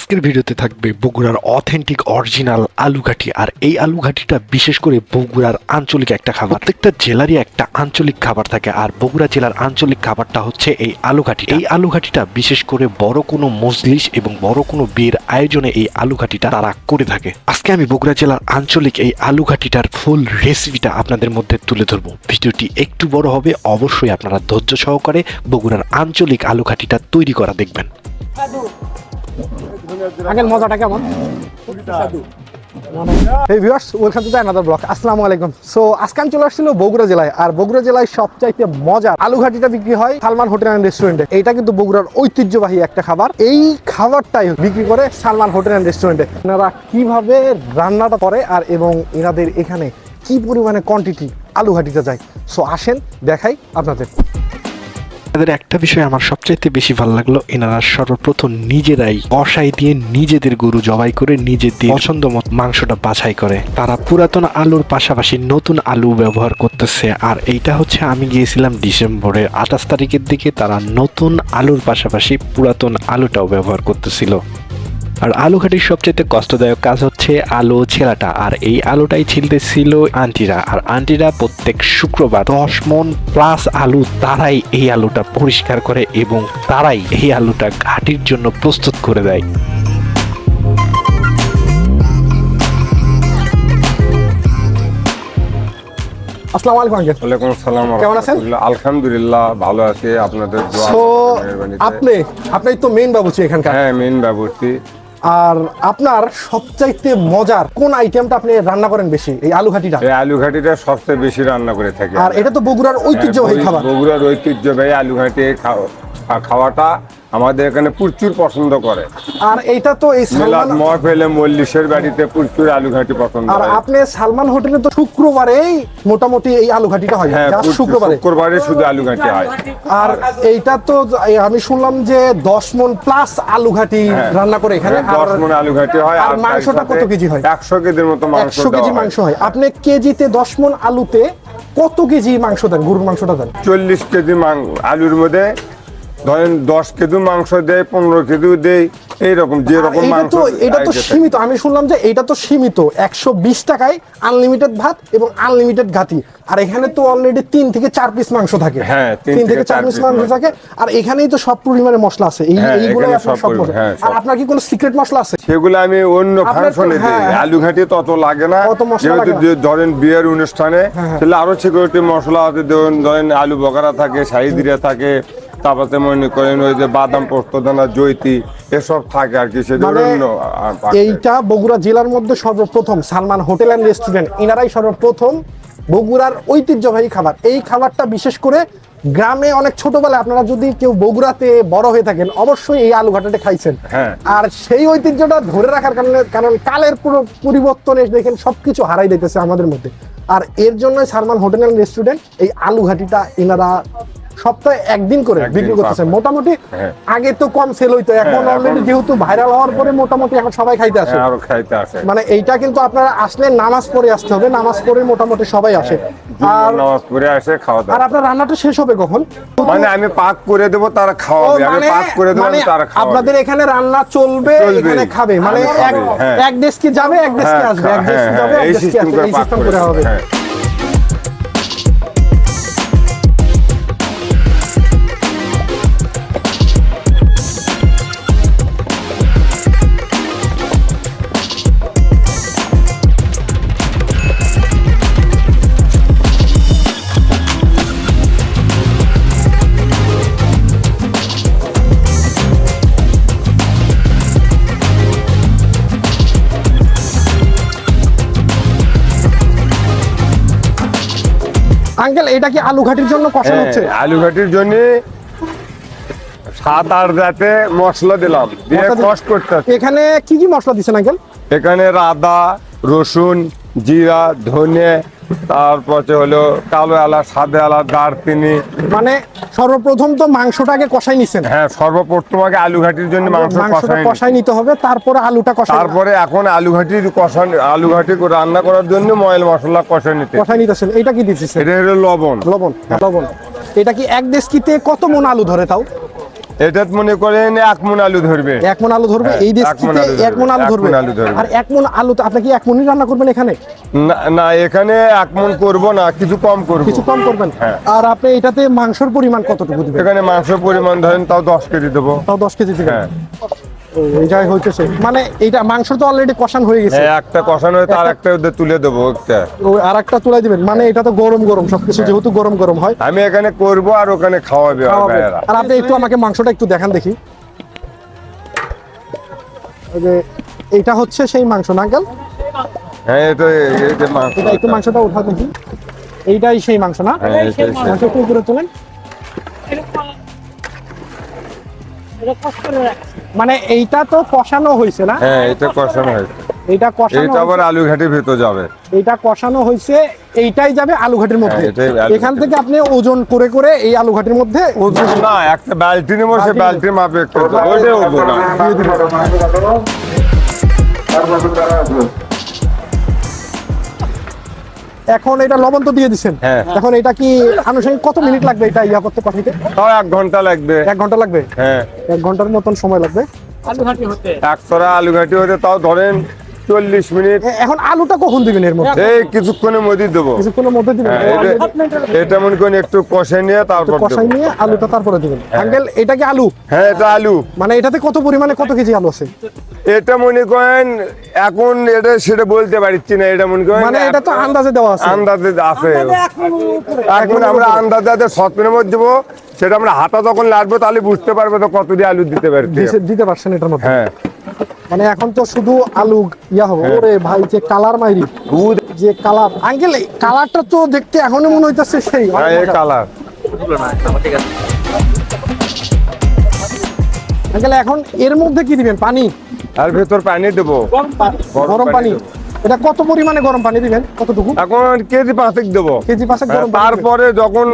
আজকের ভিডিওতে থাকবে বগুড়ার অথেন্টিক অরিজিনাল আলু ঘাটি আর এই আলু ঘাটিটা বিশেষ করে বগুড়ার আঞ্চলিক একটা খাবার। প্রত্যেকটা জেলারই একটা আঞ্চলিক খাবার থাকে। আর বগুড়া জেলার আঞ্চলিক খাবারটা হচ্ছে এই আলু ঘাটি এই আলু ঘাটিটা বিশেষ করে বড় কোনো মজলিস এবং বড় কোনো বিয়ের আয়োজনে এই আলু ঘাটিটা তারা করে থাকে। আজকে আমি বগুড়া জেলার আঞ্চলিক এই আলু ঘাটিটার ফুল রেসিপিটা আপনাদের মধ্যে তুলে ধরবো। ভিডিওটি একটু বড় হবে, অবশ্যই আপনারা ধৈর্য সহকারে বগুড়ার আঞ্চলিক আলু ঘাটিটা তৈরি করা দেখবেন। আগের মজাটা কেমন? আসসালামু আলাইকুম। সো চলে জেলায়, আর জেলায় সবচাইতে মজা আলু ঘাটিটা বিক্রি হয় সালমান হোটেল অ্যান্ড রেস্টুরেন্টে এইটা কিন্তু বগুড়ার ঐতিহ্যবাহী একটা খাবার। এই খাবারটাই বিক্রি করে সালমান হোটেল অ্যান্ড রেস্টুরেন্টে এনারা কীভাবে রান্নাটা করে আর এবং এনাদের এখানে কি পরিমাণে কোয়ান্টিটি আলু ঘাটিতে যায়। সো আসেন, দেখাই আপনাদের। তাদের একটা বিষয় আমার সবচাইতে বেশি ভালো লাগল, এনারা সর্বপ্রথম নিজেরাই কষাই দিয়ে নিজেদের গরু জবাই করে নিজেদের পছন্দ মত মাংসটা বাছাই করে। তারা পুরাতন আলুর পাশাপাশি নতুন আলু ব্যবহার করতেছে, আর এইটা হচ্ছে আমি গিয়েছিলাম ডিসেম্বরের আঠাশ তারিখের দিকে, তারা নতুন আলুর পাশাপাশি পুরাতন আলুটাও ব্যবহার করতেছিল। আর আলু ঘাটির সবচেয়ে কষ্টদায়ক কাজ হচ্ছে আলু ছেলাটা। আর এই আলুটাই ছিলতেছিল আন্টিরা। আর আন্টিরা প্রত্যেক শুক্রবার দশ মন প্লাস আলু তারাই এই আলুটা পরিষ্কার করে এবং তারাই এই আলুটা ঘাটির জন্য প্রস্তুত করে দেয়। আসসালামু আলাইকুম আঙ্কেল। ওয়ালাইকুম আসসালাম কেমন আছেন? আলহামদুলিল্লাহ ভালো আছি। আপনাদের দোয়া আপনি আপনি তো মেইন বাবুছি এখানকার। হ্যাঁ মেন ব্যবস্থি আর আপনার সবচাইতে মজার কোন আইটেমটা আপনি রান্না করেন বেশি? এই আলু ঘাটিটা এই আলু ঘাটিটা সবচেয়ে বেশি রান্না করে থাকি আর এটা তো বগুড়ার ঐতিহ্যবাহী হ্যাঁ, খাবার। বগুড়ার ঐতিহ্যবাহী আলু ঘাটি খাও- খাওয়াটা আমাদের এখানে প্রচুর পছন্দ করে। আর এইটা তো এই সালমান মহফেলে মল্লিশের বাড়িতে প্রচুর আলু ঘাটি পছন্দ আর আপনি সালমান হোটেলে তো শুক্রবারেই মোটামুটি এই আলু ঘাটিটা হয় হ্যাঁ শুক্রবারে। শুক্রবারে শুধু আলু ঘাটি হয়। আর এইটা তো আমি শুনলাম যে দশ মন প্লাস আলু ঘাটি হ্যাঁ। রান্না করে এখানে। হ্যাঁ, দশ মণ আলু ঘাটি হয় আর মাংসটা কত কেজি হয়? একশো কেজির মতো মাংস একশো কেজি মাংস হয়। আপনি কেজিতে দশ মন আলুতে কত কেজি মাংস দেন গরুর মাংসটা দেন? চল্লিশ কেজি মাং- আলুর মধ্যে ধরেন দশ কেজি মাংস দেয় পনেরো কেজি দেয় এইরকম যেরকম এটা মাংস এটা তো সীমিত। আমি শুনলাম যে এটা তো সীমিত। একশো বিশ টাকায় আনলিমিটেড ভাত এবং আনলিমিটেড ঘাটি। আর এখানে তো অলরেডি তিন থেকে চার পিস মাংস থাকে। হ্যাঁ, তিন থেকে চার পিস মাংস থাকে। আর এখানেই তো সব পরিমাণে মশলা আছে। এই হ্যাঁ, এইগুলো সব। হ্যাঁ, আর আপনার কি কোনো সিক্রেট মশলা আছে? সেগুলো আমি অন্য ফাংশনে দিই। হ্যাঁ, হ্যাঁ। আলু ঘাটি তত লাগে না। যেহেতু যে ধরেন বিয়ের অনুষ্ঠানে তাহলে আরও সিকিউরিটি মশলা আছে। ধরেন আলু বগারা থাকে শাহিদিরা থাকে তারপরে মনে করেন ওই যে বাদাম পোস্ত দানা জৈতি এসব থাকে আর কি মানে। এইটা বগুড়া জেলার মধ্যে সর্বপ্রথম সালমান হোটেল অ্যান্ড রেস্টুরেন্ট এনারাই সর্বপ্রথম বগুড়ার ঐতিহ্যবাহী খাবার এই খাবারটা বিশেষ করে গ্রামে অনেক ছোটবেলায় আপনারা যদি কেউ বগুড়াতে বড় হয়ে থাকেন অবশ্যই এই আলু ঘাটাটা খাইছেন হ্যাঁ। আর সেই ঐতিহ্যটা ধরে রাখার কারণে কারণ কালের পুরো পরিবর্তনে দেখেন সবকিছু হারাই দিতেছে আমাদের মধ্যে আর এর জন্যই সালমান হোটেল অ্যান্ড রেস্টুরেন্ট এই আলু ঘাটিটা এনারা সপ্তাহে একদিন করে বিক্রি করতেছে। মোটামুটি হ্যাঁ। আগে তো কম সেল হইতো এখন হ্যাঁ, অলরেডি যেহেতু ভাইরাল হওয়ার পরে মোটামুটি এখন সবাই খাইতে আসে। হ্যাঁ, আরও খাইতে আসে। মানে এইটা কিন্তু আপনারা আসলে নামাজ পড়ে আসতে হবে নামাজ পড়ে মোটামুটি সবাই আসে। আর নামাজ পড়ে আসে খাওয়া আর আপনার রান্নাটা শেষ হবে কখন? মানে আমি পাক করে দেবো তারা খাওয়াবে। আমি মানে পাক করে দেবো মানে তারা খাওয়াবে। আপনাদের এখানে রান্না চলবে। এখানে খাবে। মানে এক হ্যাঁ। এক ডেস্কে যাবে এক ডেস্কে হ্যাঁ, আসবে এক হ্যাঁ, হ্যাঁ, যাবে এক ডেস্কে সিস্টেম আসবে এই সিস্টেম করে হবে। আঙ্কেল এটা কি আলু ঘাটির জন্য কষানো হ্যাঁ, হচ্ছে? আলু ঘাটির জন্য সাত আট জাতে মশলা দিলাম দিয়ে কষ্ট করতে। এখানে কি কি মশলা দিচ্ছেন আঙ্কেল? এখানে আদা রসুন জিরা ধনে তারপরে হলো কালো এলাচ সাদা এলাচ দারচিনি। মানে সর্বপ্রথম তো মাংসটাকে কষাই নিছেন। হ্যাঁ সর্বপ্রথম আগে আলু ঘাটির জন্য মাংস মাংসটা কষাই নিতে হবে তারপরে আলুটা কষাই তারপরে এখন আলু ঘাটির কষা আলু ঘাটি রান্না করার জন্য ময়ল মশলা কষাই নিতে। কষাই নিতেছেন। এটা কি দিতেছেন? এটা হলো লবণ। লবণ লবণ। এটা কি এক ডেস্কিতে কত মন আলু ধরে তাও? এটা মনে করেন এক মন আলু ধরবে। এক মন আলু ধরবে হ্যাঁ, এই দেশটিতে এক মন আলু ধরবে। আর এক মন আলু তো আপনি কি এক মনই রান্না করবেন এখানে? না না এখানে এক মন করব না কিছু কম করব। কিছু কম করবেন। হ্যাঁ। আর আপনি এটাতে মাংসের পরিমাণ কতটুকু দিবেন? এখানে মাংসের পরিমাণ ধরেন তাও দশ কেজি দেবো। তাও দশ কেজি দিবেন। হ্যাঁ। এটাই হইতেছে মানে এইটা মাংস তো অলরেডি কষান হয়ে গেছে। হ্যাঁ, একটা কষানো হয়ে তার একটা ওদের তুলে দেবো একটা। ও আর একটা তুলাই দিবেন। মানে এটা তো গরম গরম সবকিছু যেহেতু গরম গরম হয়। আমি এখানে করব আর ওখানে খাওয়াবে। আর আপনি একটু আমাকে মাংসটা একটু দেখান দেখি। ওই যে এইটা হচ্ছে সেই মাংস না আঙ্কেল? হ্যাঁ এটা এই যে মাংস। এটা একটু মাংসটা উঠা দেখি। এইটাই সেই মাংস না? হ্যাঁ। মাংস। একটু উপরে তোলেন। মানে এইটা তো কষানো হয়েছে না? হ্যাঁ এটা কষানো হয়েছে। এটা কষানো এটা আবার আলু ঘাটির ভেতর যাবে। এটা কষানো হয়েছে এইটাই যাবে আলু ঘাটির মধ্যে। হ্যাঁ, আলু এখান থেকে আপনি ওজন করে করে এই আলু ঘাটির মধ্যে ওজন না একটা বালতি নেব সে বালতি মাপে একটু ওজন। দিবেন। এখন এটা লবণ তো দিয়ে দিচ্ছেন হ্যাঁ। এখন এটা কি আনুষঙ্গিক কত মিনিট লাগবে এটা ইয়া করতে পাঠাইতে? তাও এক ঘণ্টা লাগবে। এক ঘণ্টা লাগবে? হ্যাঁ। এক ঘণ্টার মতন সময় লাগবে? আলু ঘাটি হতে। একশোরা আলু ঘাটি হতে তাও ধরেন চল্লিশ মিনিট। এখন আলুটা কখন দিবেন এর মধ্যে? এই কিছুক্ষণের মধ্যে দেবো। কিছুক্ষণের মধ্যে দিবেন? হ্যাঁ এটা- মনে করেন একটু কষে নিয়ে তারপর কষাই নিয়ে আলুটা তারপরে দিবেন। আঙ্কেল এটা কি আলু? হ্যাঁ এটা আলু। মানে এটাতে কত পরিমাণে কত কেজি আলু আছে? এটা মনে করেন এখন এটা সেটা বলতে পারছি না এটা মনে করেন মানে এটা তো আন্দাজে দেওয়া আছে। আন্দাজে আছে। এখন আমরা আন্দাজে সতের মধ্যে দেবো। সেটা আমরা হাতা যখন লাগবে তাহলে বুঝতে পারব তো কত দিয়ে আলু দিতে পারছি। দিতে পারছেন এটার মধ্যে? হ্যাঁ। মানে এখন তো শুধু আলু ইয়া হবে। ওরে ভাই যে কালার মাইরি যে কালার। আঙ্কেল কালারটা তো দেখতে এখনই মনে হইতাছে সেই। হ্যাঁ এই কালার। আঙ্কেল এখন এর মধ্যে কি দিবেন? পানি? আর ভেতর পানি দেবো। গরম পানি। এটা কত পরিমাণে গরম পানি দিবেন? কতটুকু? এখন কেজি পাঁচেক দেবো। কেজি পাঁচেক হ্যাঁ। তারপরে যখন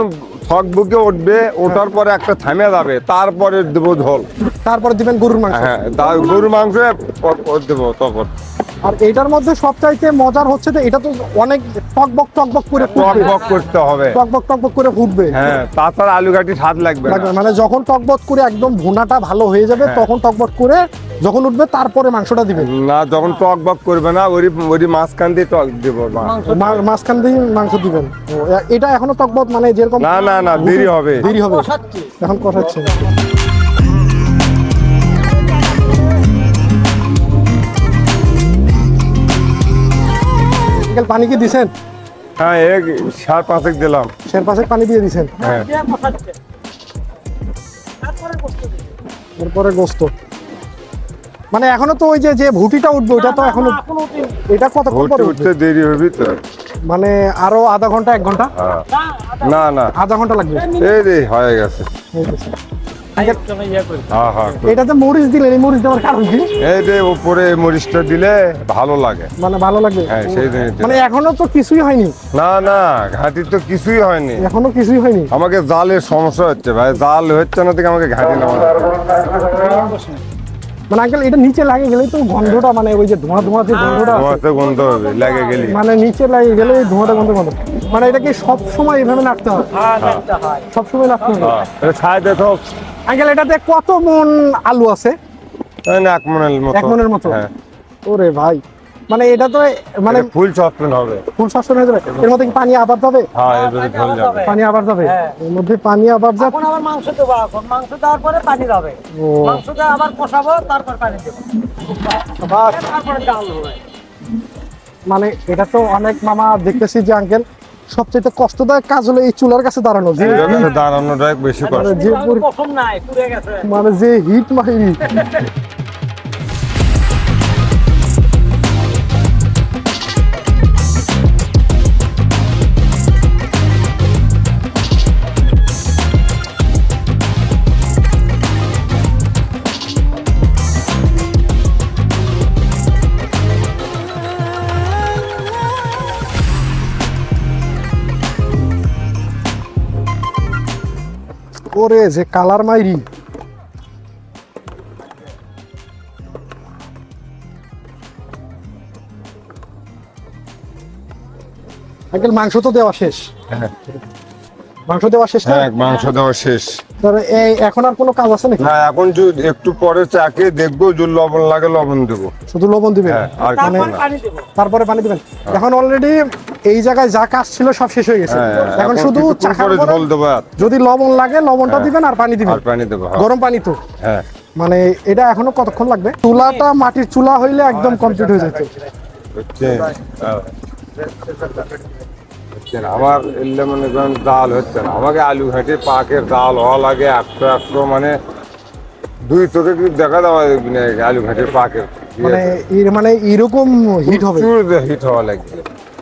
থক বুকে উঠবে ওঠার পরে একটা থামে যাবে তারপরে দেবো ঝোল। তারপরে দিবেন গরুর মাংস। হ্যাঁ গরুর মাংস দেবো তখন আর এটার মধ্যে সবচাইতে মজার হচ্ছে যে এটা তো অনেক টকবক টকবক করে টক বক করতে হবে। টকবক টকবক করে ফুটবে। হ্যাঁ তাছাড়া আলু ঘাটি স্বাদ লাগবে না। মানে যখন টকবক করে একদম ভুনাটা ভালো হয়ে যাবে হ্যাঁ। তখন টকবক করে যখন উঠবে তারপরে মাংসটা দিবেন না যখন টক বক করবে না ওই ওই মাঝখান দিয়ে টক দেবো মাছ। মা- মাঝখান দিয়ে মাংস দিবেন। এটা এখনও টকবক মানে যেরকম না না না দেরি হবে। দেরি হবে। এখন কষাচ্ছে। আঙ্কেল, পানি কি দিছেন? হ্যাঁ এক সার পাঁচেক দিলাম। শের পাশে পানি দিয়ে দিছেন? হ্যাঁ। এরপরে গোস্ত। মানে এখনও তো ওই যে যে ভুটিটা উঠবে ওটা তো এখনও এটা কতক্ষণ ভর্তি পরে উঠতে উঠবে দেরি হবে তো মানে আরও আধা ঘণ্টা এক ঘণ্টা? হ্যাঁ। না না আধা ঘণ্টা লাগবে। এই রে হয়ে গেছে। গেছে। এটাতে মরিচ দিলেন এই মরিচ দেওয়ার কারণ কি? এই যে উপরে মরিচটা দিলে ভালো লাগে। মানে ভালো লাগে হ্যাঁ সেই জন্য মানে এখনও তো কিছুই হয়নি? না না তো কিছুই হয়নি। এখনও কিছুই হয়নি? আমাকে জালের সমস্যা হচ্ছে ভাই জাল হচ্ছে না থেকে আমাকে ঘাটি নামানো মানে আঙ্কেল এটা নিচে লাগে গেলেই তো গন্ধটা মানে ওই যে ধোঁয়া ধোঁয়া যে গন্ধটা আছে, গন্ধ হবে লাগে গেলে মানে নিচে লাগে গেলে ওই ধোঁয়াটা গন্ধ গন্ধ। মানে এটা কি সব সময় এভাবে নাড়তে হবে সব সময় নাড়তে হবে ছায়া ছাই দেখো আঙ্কেল এটাতে কত মন আলু আছে? এক মনের মতো। এক মনের মতো? হ্যাঁ। ওরে ভাই। মানে এটা তো মানে ফুল চটপেন হবে। ফুল শাসন হয়ে যাবে? এর মধ্যে পানি আবার যাবে? হ্যাঁ এবারে ঝোল যাবে। পানি আবার যাবে? এর মধ্যে পানি আবার যাবে? এখন আবার মাংস দেবো এখন মাংস দেওয়ার পরে পানি যাবে। ও। মাংস দিয়ে আবার কষাবো তারপর পানি দেবো। বাস। তারপরে ডাল হবে মানে এটা তো অনেক মামা দেখতেছি যে আঙ্কেল সবচেয়ে কষ্টদায়ক কাজ হলো এই চুলার কাছে দাঁড়ানো যে এর দাঁড়ানোটা বেশি মানে কষ্ট। মানে যে হিট মাহিরি। ওরে যে কালার মাইরি। আঙ্কেল মাংস তো দেওয়া শেষ? হ্যাঁ। মাংস দেওয়া শেষ হ্যাঁ মাংস দেওয়া শেষ। এই এখন আর কোনো কাজ আছে নাকি? না এখন যদি একটু পরে চাকে দেখব যদি লবণ লাগে লবণ দেবো। শুধু লবণ দিবেন? হ্যাঁ আর তারপর পানি দেবো। তারপরে পানি দিবেন? এখন অলরেডি এই জায়গায় যা কাজ ছিল সব শেষ হয়ে গেছে। হ্যাঁ, এখন শুধু কিছুক্ষণ চাকার ঝোল দেবো আর। যদি লবণ লাগে লবণটা দিবেন আর পানি দিবেন। আর পানি দেবো হ্যাঁ। গরম পানি তো। হ্যাঁ। মানে এটা এখনও কতক্ষণ লাগবে? চুলাটা মাটির চুলা হইলে একদম কমপ্লিট হয়ে যেত হচ্ছে। না, আমার এলে মনে করেন ডাল হচ্ছে না। আমাকে আলু ঘাটে পাকের ডাল হওয়া লাগে একশো একশো মানে দুই চোখে দেখা দেওয়া যাবে না আলু ঘাটের পাকের মানে এর মানে এরকম হিট হবে? হিট হওয়া লাগবে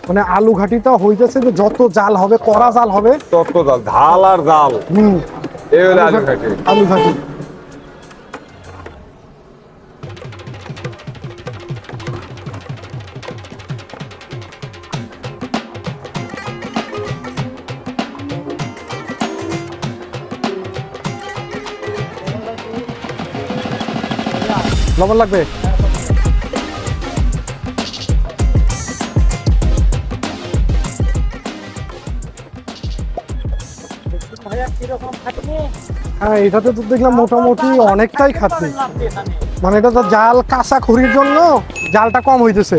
মানে আলু ঘাটিটা হইতেছে যে যত জাল হবে কড়া জাল হবে তত ডাল ধাল আর ডাল হুম। এই হলো আলু ঘাটে। আলু ঘাটি। লবণ লাগবে? হ্যাঁ এটাতে তো দেখলাম মোটামুটি অনেকটাই খাটনি। মানে এটা তো জাল কাঁচা খুরির জন্য জালটা কম হইতেছে।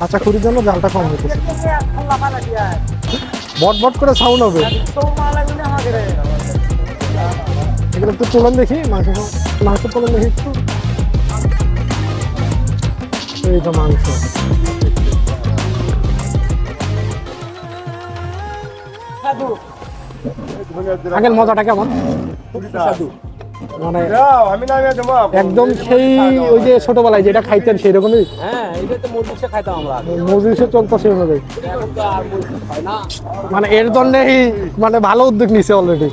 কাঁচা খুরির জন্য জালটা কম হইতেছে। বট বট করে সাউন্ড হবে। এগুলো একটু তোলেন দেখি মাংস মাংস তোলেন দেখি। একটু এই তো মাংস আগের মজাটা কেমন? মানে একদম সেই ওই যে ছোটবেলায় যেটা খাইতেন সেই রকমই? হ্যাঁ মজুরিসে চলতো হয় না। মানে এর জন্যই মানে ভালো উদ্যোগ নিছে অলরেডি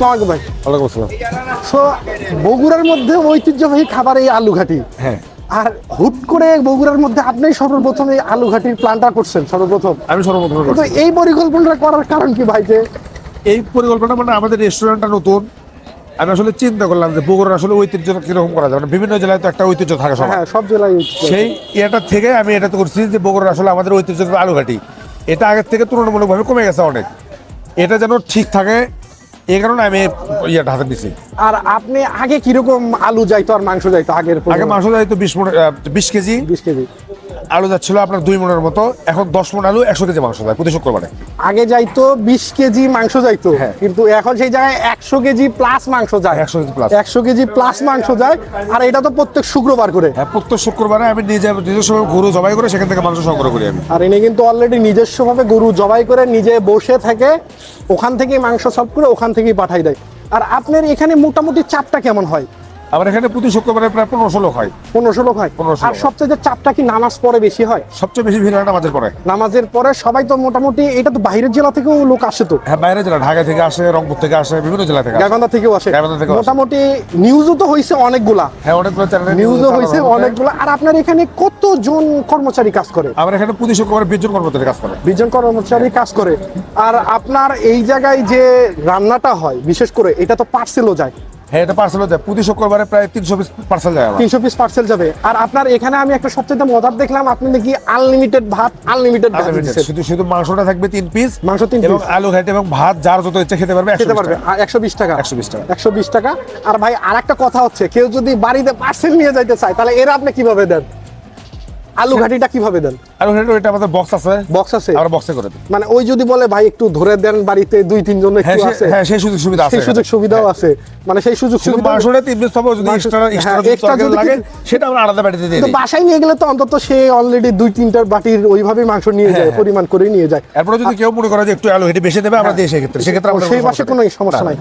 আসসালামু আলাইকুম ভাই। ওয়ালাইকুম আসসালাম। সো বগুড়ার মধ্যে ঐতিহ্যবাহী খাবার এই আলু ঘাটি হ্যাঁ। আর হুট করে বগুড়ার মধ্যে আপনি সর্বপ্রথম এই আলু ঘাটির প্ল্যানটা করছেন সর্বপ্রথম। আমি সর্বপ্রথম। এই পরিকল্পনাটা করার কারণ কি ভাই যে? এই পরিকল্পনা মানে আমাদের রেস্টুরেন্টটা নতুন। আমি আসলে চিন্তা করলাম যে বগুড়ার আসলে ঐতিহ্য কীরকম করা যাবে মানে বিভিন্ন জেলায় তো একটা ঐতিহ্য থাকে সবার। হ্যাঁ সব জেলায় সেই এটা থেকে আমি এটা করছি যে বগুড়ার আসলে আমাদের ঐতিহ্য আলুঘাটি। এটা আগের থেকে তুলনামূলকভাবে কমে গেছে অনেক। এটা যেন ঠিক থাকে এই কারণে আমি ইয়েটা হাতে দিচ্ছি আর আপনি আগে কীরকম আলু যাইতো আর মাংস যাইতো আগের আগে মাংস যাইতো বিশ বিশ কেজি। বিশ কেজি। আলু যাচ্ছিল আপনার দুই মনের মতো এখন দশ মন আলু একশো কেজি মাংস যায় প্রতি শুক্রবারে। আগে যাইতো বিশ কেজি মাংস যাইতো হ্যাঁ। কিন্তু এখন সেই জায়গায় একশো কেজি প্লাস মাংস যায়। 100 কেজি প্লাস একশো কেজি প্লাস মাংস যায় আর এটা তো প্রত্যেক শুক্রবার করে। হ্যাঁ প্রত্যেক শুক্রবারে আমি নিজে নিজস্ব গরু জবাই করে সেখান থেকে মাংস সংগ্রহ করি আমি। আর এনে কিন্তু অলরেডি নিজস্বভাবে গরু জবাই করে নিজে বসে থেকে ওখান থেকেই মাংস সব করে ওখান থেকেই পাঠাই দেয়। আর আপনার এখানে মোটামুটি চাপটা কেমন হয়? আমার এখানে প্রতি শুক্রবারে প্রায় পনেরোশো লোক হয়। পনেরোশো লোক হয়। 1500 আর সবচেয়ে চাপটা কি নামাজ পরে বেশি হয়? সবচেয়ে বেশি ভিড় হয় আমাদের পরে। নামাজের পরে সবাই তো মোটামুটি এটা তো বাইরের জেলা থেকেও লোক আসে তো। হ্যাঁ বাইরে জেলা ঢাকা থেকে আসে রংপুর থেকে আসে বিভিন্ন জেলা থেকে গাইবান্ধা থেকেও আসে। গাইবান্ধা আসে। মোটামুটি নিউজও তো হয়েছে অনেকগুলা। হ্যাঁ অনেকগুলো চ্যানেলে নিউজও হয়েছে অনেকগুলা। আর আপনার এখানে কতজন কর্মচারী কাজ করে? আমার এখানে প্রতি শুক্রবারে বিশ জন কর্মচারী কাজ করে। বিশজন কর্মচারী কাজ করে। আর আপনার এই জায়গায় যে রান্নাটা হয় বিশেষ করে এটা তো পার্সেলও যায়। হ্যাঁ এটা পার্সেল যায়। প্রতি শুক্রবারে প্রায় তিনশো পিস পার্সেল যায় তিনশো পিস পার্সেল যাবে। আর আপনার এখানে আমি একটা সবচেয়ে মজার দেখলাম আপনি নাকি আনলিমিটেড ভাত আনলিমিটেড। শুধু শুধু মাংসটা থাকবে তিন পিস মাংস তিন এবং। আলু ঘাটি এবং ভাত যার যত ইচ্ছা খেতে পারবে খেতে পারবে। একশো বিশ টাকা। 120 টাকা। একশো বিশ টাকা। আর ভাই আর একটা কথা হচ্ছে কেউ যদি বাড়িতে পার্সেল নিয়ে যাইতে চায় তাহলে এরা আপনি কীভাবে দেন? আলু ঘাটিটা কীভাবে দেন? আলু ঘাটি ওইটা আমাদের বক্স আছে। বক্স আছে? আমরা বক্সে করে দিই। মানে ওই যদি বলে ভাই একটু ধরে দেন বাড়িতে দুই তিনজন হ্যাঁ একটু আছে। হ্যাঁ সেই সুযোগ সুবিধা আছে সেই সুযোগ সুবিধাও হ্যাঁ। আছে। মানে সেই সুযোগ সুবিধা মাংসটা তিন পাবো যদি এক্সট্রা হ্যাঁ, এক্সট্রা যদি লাগে সেটা আমরা আলাদা দিয়ে তো বাসায় নিয়ে গেলে তো অন্তত সে অলরেডি দুই তিনটার বাটির ওইভাবে মাংস নিয়ে যায় হ্যাঁ। পরিমাণ করে নিয়ে যায়। এরপরে যদি কেউ মনে করে যে একটু আলু বেশি দেবে আমরা দিই সেক্ষেত্রে। সেক্ষেত্রে আমাদের হ্যাঁ। সেই কোনো সমস্যা নাই।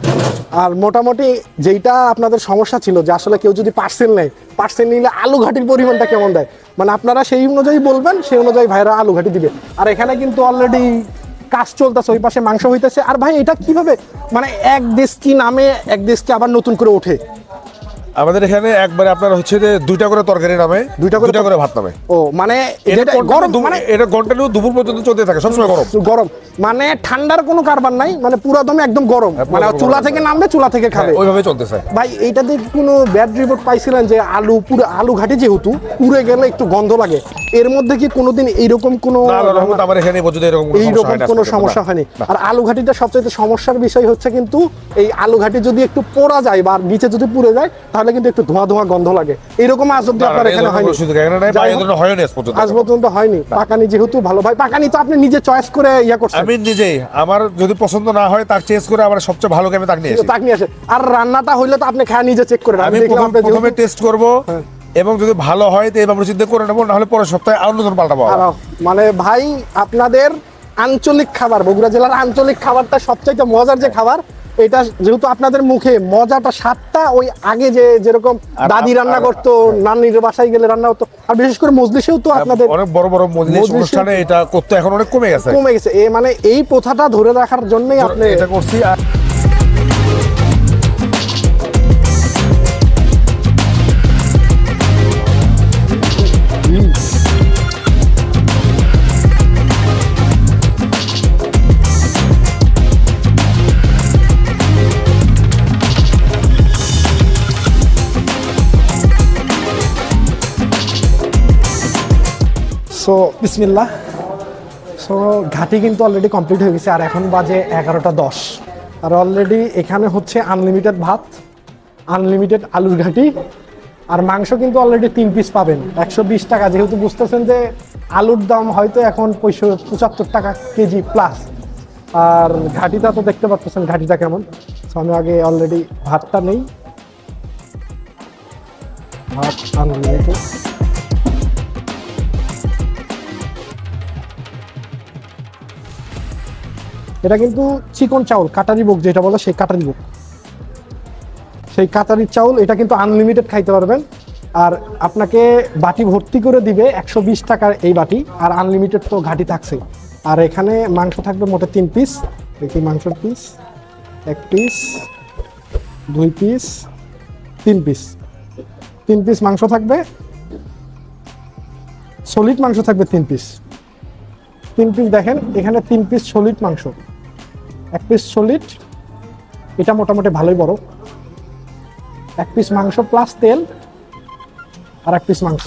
আর মোটামুটি যেইটা আপনাদের সমস্যা ছিল যে আসলে কেউ যদি পার্সেল নেয় পার্সেল নিলে আলু ঘাটির পরিমাণটা কেমন দেয়? মানে আপনারা সেই অনুযায়ী বলবেন সেই অনুযায়ী ভাইরা আলু ঘাটি দিবে। আর এখানে কিন্তু অলরেডি কাজ চলতেছে ওই পাশে মাংস হইতেছে। আর ভাই এটা কীভাবে? মানে এক দেশ কি নামে এক দেশকে আবার নতুন করে ওঠে। আমাদের এখানে একবারে আপনার হচ্ছে যে দুইটা করে তরকারি নামে দুইটা করে দুইটা করে ভাত নামে। ও মানে এটা গরম মানে এটা কন্টিনিউ দুপুর পর্যন্ত চলতে থাকে সবসময় গরম। গরম। মানে ঠান্ডার কোনো কারবার নাই মানে পুরো দমে একদম গরম। হ্যাঁ, মানে চুলা থেকে নামবে চুলা থেকে খাবে। হ্যাঁ, ওইভাবে চলতেছে। ভাই এইটাতে কোনো ব্যাড রিপোর্ট পাইছিলেন যে আলু পুরো আলু ঘাটি যেহেতু পুড়ে গেলে একটু গন্ধ লাগে। এর মধ্যে কি কোনোদিন এইরকম কোনো আমার এখানে পর্যন্ত এরকম এইরকম কোনো সমস্যা হয়নি। আর আলু ঘাটিটা সবচেয়ে সমস্যার বিষয় হচ্ছে কিন্তু এই আলু ঘাটি যদি একটু পোড়া যায় বা নিচে যদি পুড়ে যায় তাহলে কিন্তু একটু ধোঁয়া ধোঁয়া গন্ধ লাগে। এরকম আজ অব্দি আপনার এখানে হয়নি। আজ পর্যন্ত। হয়নি। পাকানি যেহেতু ভালো ভাই পাকানি তো আপনি নিজে চয়েস করে ইয়া করছেন। আমি নিজেই আমার যদি পছন্দ না হয় তার চেস করে আমার সবচেয়ে ভালো আমি তাক নিয়ে আসি? তাক নিয়ে আসে। আর রান্নাটা হইলে তো আপনি খায় নিজে চেক করে আমি প্রথমে টেস্ট করব। হ্যাঁ। এবং যদি ভালো হয় তো এইভাবে চিন্তা করে নেব নাহলে পরের সপ্তাহে আরও নতুন পাল্টাবো। মানে ভাই আপনাদের আঞ্চলিক খাবার বগুড়া জেলার আঞ্চলিক খাবারটা সবচাইতে মজার যে খাবার এটা যেহেতু আপনাদের মুখে মজাটা স্বাদটা ওই আগে যে যেরকম দাদি রান্না করতো নানির বাসায় গেলে রান্না হতো আর বিশেষ করে মজলিসেও তো আপনাদের অনেক বড় বড় মজলিস অনুষ্ঠানে এটা করতে এখন অনেক কমে গেছে। কমে গেছে। এ মানে এই প্রথাটা ধরে রাখার জন্যই আপনি এটা করছি সো বিসমিল্লাহ। সো ঘাটি কিন্তু অলরেডি কমপ্লিট হয়ে গেছে, আর এখন বাজে এগারোটা দশ। আর অলরেডি এখানে হচ্ছে আনলিমিটেড ভাত আনলিমিটেড আলুর ঘাটি, আর মাংস কিন্তু অলরেডি তিন পিস পাবেন। একশো বিশ টাকা, যেহেতু বুঝতেছেন যে আলুর দাম হয়তো এখন পঁচাত্তর টাকা কেজি প্লাস আর ঘাটিটা তো দেখতে পাচ্ছেন, ঘাটিটা কেমন। সো আমি আগে অলরেডি ভাতটা নেই। ভাত আনলিমিটেড এটা কিন্তু চিকন চাউল, কাটারি বুক যেটা বলে সেই কাটারি বুক সেই কাটারি চাউল, এটা কিন্তু আনলিমিটেড খাইতে পারবেন। আর আপনাকে বাটি ভর্তি করে দিবে একশো বিশ টাকার এই বাটি, আর আনলিমিটেড তো ঘাটি থাকছে। আর এখানে মাংস থাকবে মোটে তিন পিস দেখি মাংসের পিস এক পিস দুই পিস তিন পিস তিন পিস মাংস থাকবে। সলিড মাংস থাকবে তিন পিস তিন পিস দেখেন, এখানে তিন পিস সলিড মাংস। এক পিস সলিড এটা মোটামুটি ভালোই বড়। এক পিস মাংস প্লাস তেল আর এক পিস মাংস।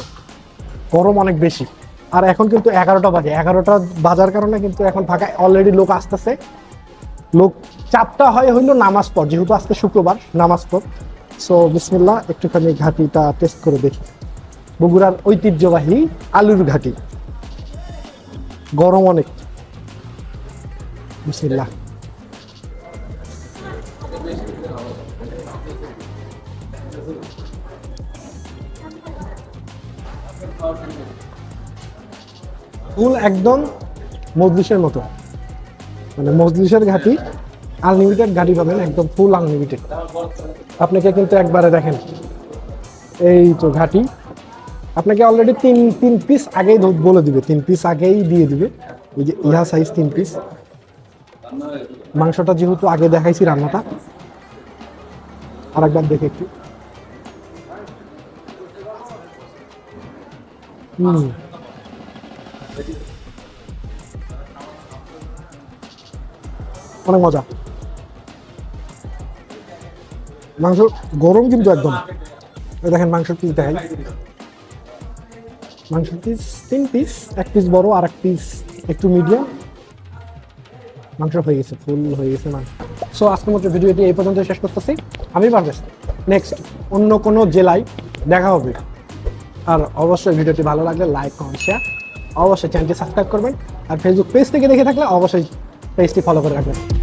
গরম অনেক বেশি। আর এখন কিন্তু এগারোটা বাজে। এগারোটা বাজার কারণে কিন্তু এখন ফাঁকা অলরেডি লোক আসতেছে। লোক, চাপটা হয় হইল নামাজ পর যেহেতু আজকে শুক্রবার, নামাজ পর সো বিসমিল্লাহ, একটুখানি ঘাটিটা টেস্ট করে দেখি। বগুড়ার ঐতিহ্যবাহী আলুর ঘাটি। গরম অনেক। বিসমিল্লাহ। ফুল একদম মজলিসের মতো। মানে মজলিসের ঘাটি আনলিমিটেড ঘাটি পাবেন, একদম ফুল আনলিমিটেড আপনাকে কিন্তু একবারে দেখেন, এই তো ঘাটি। আপনাকে অলরেডি তিন তিন পিস আগেই বলে দিবে, তিন পিস আগেই দিয়ে দিবে। এই যে ইহা সাইজ তিন পিস মাংসটা যেহেতু আগে দেখাইছি রান্নাটা, আরেকবার দেখে একটু। অনেক মজা। মাংস গরম কিন্তু একদম। দেখেন মাংসের পিস দেখাই মাংসের পিস তিন পিস এক পিস বড় আর এক পিস একটু মিডিয়াম মাংস হয়ে গেছে ফুল হয়ে গেছে মাংস। সো আজকের মতো ভিডিওটি এই পর্যন্ত শেষ করতেছি। আমি পারবেন নেক্সট অন্য কোনো জেলায় দেখা হবে। আর অবশ্যই ভিডিওটি ভালো লাগলে লাইক কমেন্ট শেয়ার অবশ্যই চ্যানেলটি সাবস্ক্রাইব করবেন। আর ফেসবুক পেজ থেকে দেখে থাকলে অবশ্যই পেজটি ফলো করে রাখবেন।